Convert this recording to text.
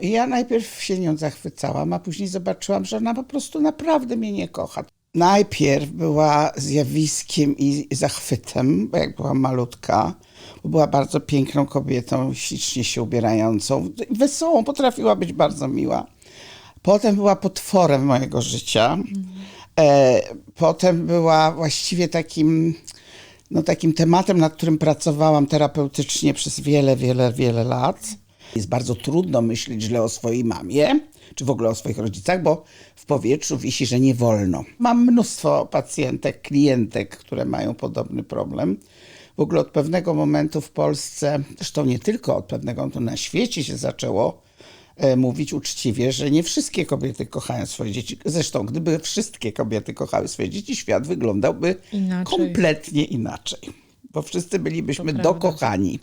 Ja najpierw się nią zachwycałam, a później zobaczyłam, że ona po prostu naprawdę mnie nie kocha. Najpierw była zjawiskiem i zachwytem, bo jak była malutka, bo była bardzo piękną kobietą, ślicznie się ubierającą, wesołą, potrafiła być bardzo miła. Potem była potworem mojego życia. E, potem była właściwie takim, no, takim tematem, nad którym pracowałam terapeutycznie przez wiele, wiele, wiele lat. Jest bardzo trudno myśleć źle o swojej mamie, czy w ogóle o swoich rodzicach, bo w powietrzu wisi, że nie wolno. Mam mnóstwo pacjentek, klientek, które mają podobny problem. W ogóle od pewnego momentu w Polsce, zresztą nie tylko od pewnego, to na świecie się zaczęło e, mówić uczciwie, że nie wszystkie kobiety kochają swoje dzieci. Zresztą, gdyby wszystkie kobiety kochały swoje dzieci, świat wyglądałby Inaczej. kompletnie inaczej. Bo wszyscy bylibyśmy dokochani.